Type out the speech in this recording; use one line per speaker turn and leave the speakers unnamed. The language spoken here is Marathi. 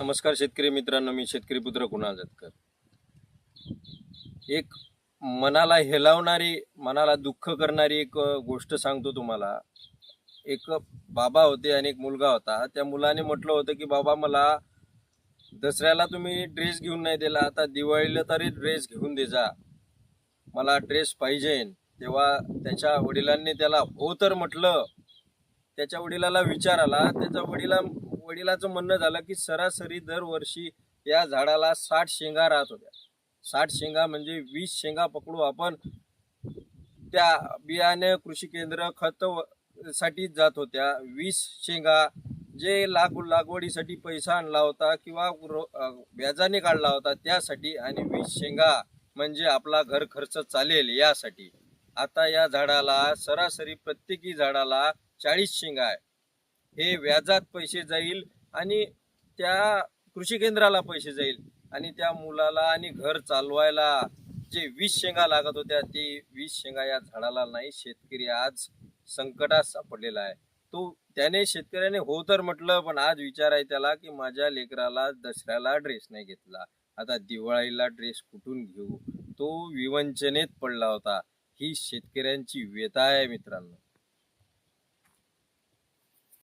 नमस्कार शेतकरी मित्रांनो मी शेतकरी पुत्र कुणाल जतकर एक मनाला हेलावणारी मनाला दुःख करणारी एक गोष्ट सांगतो तुम्हाला. एक बाबा होते आणि एक मुलगा होता. त्या मुलाने म्हटलं होतं की बाबा मला दसऱ्याला तुम्ही ड्रेस घेऊन नाही दिला. आता दिवाळीला तरी ड्रेस घेऊन दे जा. मला ड्रेस पाहिजे. तेव्हा त्याच्या वडिलांनी त्याला हो तर म्हटलं. त्याच्या वडिलाला विचार आला. त्याच्या वडिला वडिलाचं म्हणणं झालं की सरासरी दरवर्षी या झाडाला साठ शेंगा राहत होत्या. साठ शेंगा म्हणजे वीस शेंगा पकडू आपण त्या बियाणे कृषी केंद्र खत साठी जात होत्या. वीस शेंगा जे लागू लागवडीसाठी पैसा आणला होता किंवा व्याजाने काढला होता त्यासाठी आणि वीस शेंगा म्हणजे आपला घर खर्च चालेल यासाठी. आता या झाडाला सरासरी प्रत्येकी झाडाला चाळीस शेंगा आहे. हे व्याजात पैसे जाईल आणि त्या कृषी केंद्राला पैसे जाईल. आणि त्या मुलाला आणि घर चालवायला जे वीस शेंगा लागत होत्या ते वीस शेंगा या झाडाला नाही शेतकरी आज संकटात सापडलेला आहे. तो त्याने शेतकऱ्याने हो तर म्हटलं पण आज विचार आहे त्याला की माझ्या लेकराला दसऱ्याला ड्रेस नाही घेतला. आता दिवाळीला ड्रेस कुठून घेऊ? तो विवंचनेत पडला होता. ही शेतकऱ्यांची व्यथा आहे मित्रांनो.